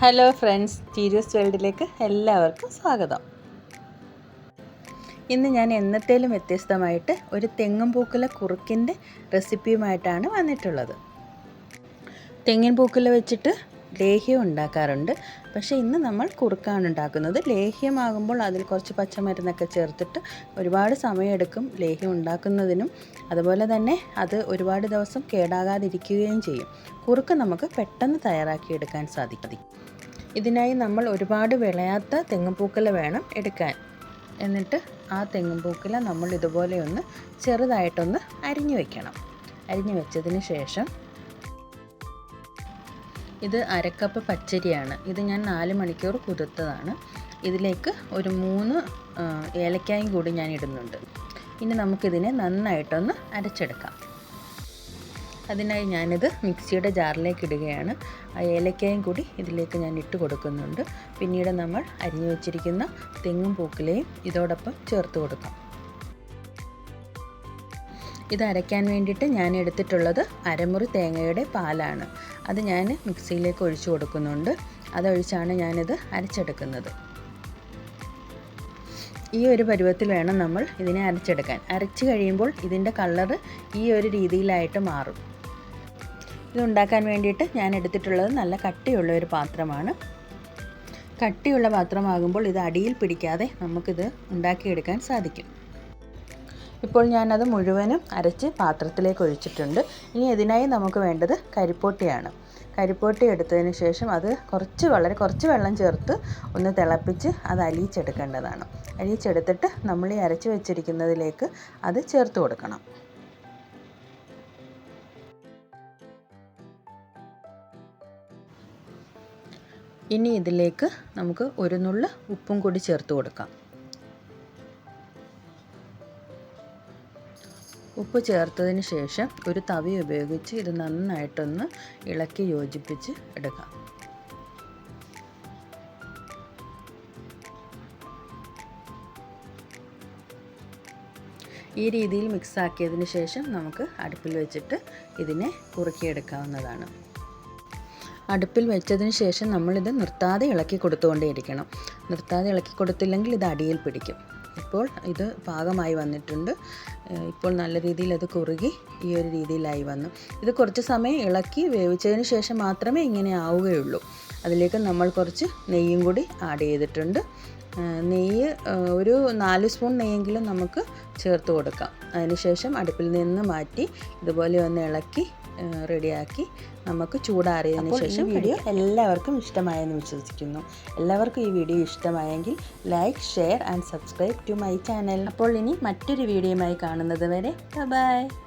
Hello friends ടീരിയസ് വേൾഡിലേക്ക് എല്ലാവർക്കും സ്വാഗതം. ഇന്ന് ഞാൻ എന്നത്തേലും വ്യത്യസ്തമായിട്ട് ഒരു തെങ്ങും പൂക്കുല കുറുക്കിന്റെ റെസിപ്പിയുമായിട്ടാണ് വന്നിട്ടുള്ളത്. തെങ്ങിൻ പൂക്കുല വെച്ചിട്ട് ലേഹ്യം ഉണ്ടാക്കാറുണ്ട്. പക്ഷേ ഇന്ന് നമ്മൾ കുറുക്കാണ് ഉണ്ടാക്കുന്നത്. ലേഹ്യമാകുമ്പോൾ അതിൽ കുറച്ച് പച്ചമരുന്നൊക്കെ ചേർത്തിട്ട് ഒരുപാട് സമയമെടുക്കും ലേഹ്യം ഉണ്ടാക്കുന്നതിനും. അതുപോലെ തന്നെ അത് ഒരുപാട് ദിവസം കേടാകാതിരിക്കുകയും ചെയ്യും. കുറുക്ക് നമുക്ക് പെട്ടെന്ന് തയ്യാറാക്കിയെടുക്കാൻ സാധിക്കും. ഇതിനായി നമ്മൾ ഒരുപാട് വിളയാത്ത തെങ്ങുപൂക്കല വേണം എടുക്കാൻ. എന്നിട്ട് ആ തെങ്ങുപൂക്കല നമ്മൾ ഇതുപോലെ ഒന്ന് ചെറുതായിട്ടൊന്ന് അരിഞ്ഞു വെക്കണം. അരിഞ്ഞു വെച്ചതിന് ശേഷം ഇത് അരക്കപ്പ് പച്ചരിയാണ്. ഇത് ഞാൻ നാല് മണിക്കൂർ കുതിർത്തതാണ്. ഇതിലേക്ക് ഒരു മൂന്ന് ഏലക്കായും കൂടി ഞാൻ ഇടുന്നുണ്ട്. ഇനി നമുക്കിതിനെ നന്നായിട്ടൊന്ന് അരച്ചെടുക്കാം. അതിനായി ഞാനിത് മിക്സിയുടെ ജാറിലേക്ക് ഇടുകയാണ്. ആ ഏലക്കായും കൂടി ഇതിലേക്ക് ഞാൻ ഇട്ട് കൊടുക്കുന്നുണ്ട്. പിന്നീട് നമ്മൾ അരിഞ്ഞു വെച്ചിരിക്കുന്ന തെങ്ങും പൂക്കിലയും ഇതോടൊപ്പം ചേർത്ത് കൊടുക്കാം. ഇത് അരയ്ക്കാൻ വേണ്ടിയിട്ട് ഞാൻ എടുത്തിട്ടുള്ളത് അരമുറി തേങ്ങയുടെ പാലാണ്. അത് ഞാൻ മിക്സിയിലേക്ക് ഒഴിച്ചു കൊടുക്കുന്നുണ്ട്. അതൊഴിച്ചാണ് ഞാനിത് അരച്ചെടുക്കുന്നത്. ഈ ഒരു പരുവത്തിൽ വേണം നമ്മൾ ഇതിനെ അരച്ചെടുക്കാൻ. അരച്ച് കഴിയുമ്പോൾ ഇതിന്റെ കളറ് ഈ ഒരു രീതിയിലായിട്ട് മാറും. ഇതുണ്ടാക്കാൻ വേണ്ടിയിട്ട് ഞാൻ എടുത്തിട്ടുള്ളത് നല്ല കട്ടിയുള്ള ഒരു പാത്രമാണ്. കട്ടിയുള്ള പാത്രമാകുമ്പോൾ ഇത് അടിയിൽ പിടിക്കാതെ നമുക്കിത് ഉണ്ടാക്കിയെടുക്കാൻ സാധിക്കും. ഇപ്പോൾ ഞാനത് മുഴുവനും അരച്ച് പാത്രത്തിലേക്ക് ഒഴിച്ചിട്ടുണ്ട്. ഇനി ഇതിനായി നമുക്ക് വേണ്ടത് കരിപ്പോട്ടിയാണ്. കരിപ്പോട്ടി എടുത്തതിന് ശേഷം അത് കുറച്ച് വളരെ കുറച്ച് വെള്ളം ചേർത്ത് ഒന്ന് തിളപ്പിച്ച് അത് അലിയിച്ചെടുക്കേണ്ടതാണ്. അലിയിച്ചെടുത്തിട്ട് നമ്മൾ ഈ അരച്ച് വെച്ചിരിക്കുന്നതിലേക്ക് അത് ചേർത്ത് കൊടുക്കണം. ഇനി ഇതിലേക്ക് നമുക്ക് ഒരു നുള്ള ഉപ്പും കൂടി ചേർത്ത് കൊടുക്കാം. ഉപ്പ് ചേർത്തതിന് ശേഷം ഒരു തവി ഉപയോഗിച്ച് ഇത് നന്നായിട്ടൊന്ന് ഇളക്കി യോജിപ്പിച്ച് എടുക്കാം ഈ രീതിയിൽ മിക്സാക്കിയതിന് ശേഷം നമുക്ക് അടുപ്പിൽ വെച്ചിട്ട് ഇതിനെ കുറുക്കിയെടുക്കാവുന്നതാണ്. അടുപ്പിൽ വെച്ചതിന് ശേഷം നമ്മളിത് നിർത്താതെ ഇളക്കി കൊടുത്തുകൊണ്ടേയിരിക്കണം. നിർത്താതെ ഇളക്കി കൊടുത്തില്ലെങ്കിൽ ഇത് അടിയിൽ പിടിക്കും. ഇപ്പോൾ ഇത് പാകമായി വന്നിട്ടുണ്ട്. ഇപ്പോൾ നല്ല രീതിയിൽ അത് കുറുകി ഈ ഒരു രീതിയിലായി വന്നു. ഇത് കുറച്ച് സമയം ഇളക്കി വേവിച്ചതിന് ശേഷം മാത്രമേ ഇങ്ങനെ ആവുകയുള്ളൂ. അതിലേക്ക് നമ്മൾ കുറച്ച് നെയ്യും കൂടി ആഡ് ചെയ്തിട്ടുണ്ട്. നെയ്യ് ഒരു നാല് സ്പൂൺ നെയ്യെങ്കിലും നമുക്ക് ചേർത്ത് കൊടുക്കാം. അതിനുശേഷം അടുപ്പിൽ നിന്ന് മാറ്റി ഇതുപോലെ ഒന്ന് ഇളക്കി റെഡിയാക്കി നമുക്ക് ചൂടാറിയതിന് ശേഷം വീഡിയോ എല്ലാവർക്കും ഇഷ്ടമായെന്ന് വിശ്വസിക്കുന്നു. എല്ലാവർക്കും ഈ വീഡിയോ ഇഷ്ടമായെങ്കിൽ like share and subscribe to my channel അപ്പോൾ ഇനി മറ്റൊരു വീഡിയോയുമായി കാണുന്നത് വരെ ബൈ